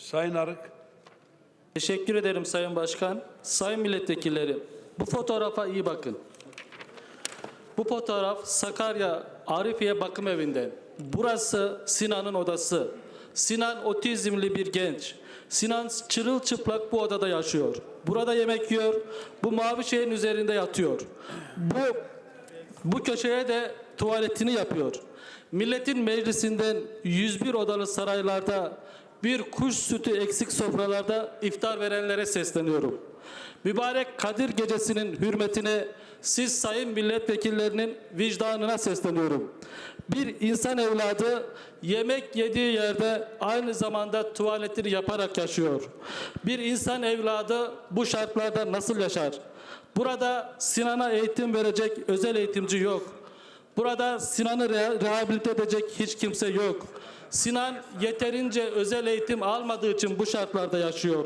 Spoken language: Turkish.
Sayın Arık. Teşekkür ederim Sayın Başkan. Sayın milletvekilleri, bu fotoğrafa iyi bakın. Bu fotoğraf Sakarya Arifiye Bakım Evi'nden. Burası Sinan'ın odası. Sinan otizmli bir genç. Sinan çırılçıplak bu odada yaşıyor. Burada yemek yiyor. Bu mavi şeyin üzerinde yatıyor. Bu bu köşeye de tuvaletini yapıyor. Milletin meclisinden 101 odalı saraylarda bir kuş sütü eksik sofralarda iftar verenlere sesleniyorum. Mübarek Kadir Gecesi'nin hürmetine siz sayın milletvekillerinin vicdanına sesleniyorum. Bir insan evladı yemek yediği yerde aynı zamanda tuvaletini yaparak yaşıyor. Bir insan evladı bu şartlarda nasıl yaşar? Burada Sinan'a eğitim verecek özel eğitimci yok. Burada Sinan'ı reha- rehabilite edecek hiç kimse yok. Sinan yeterince özel eğitim almadığı için bu şartlarda yaşıyor.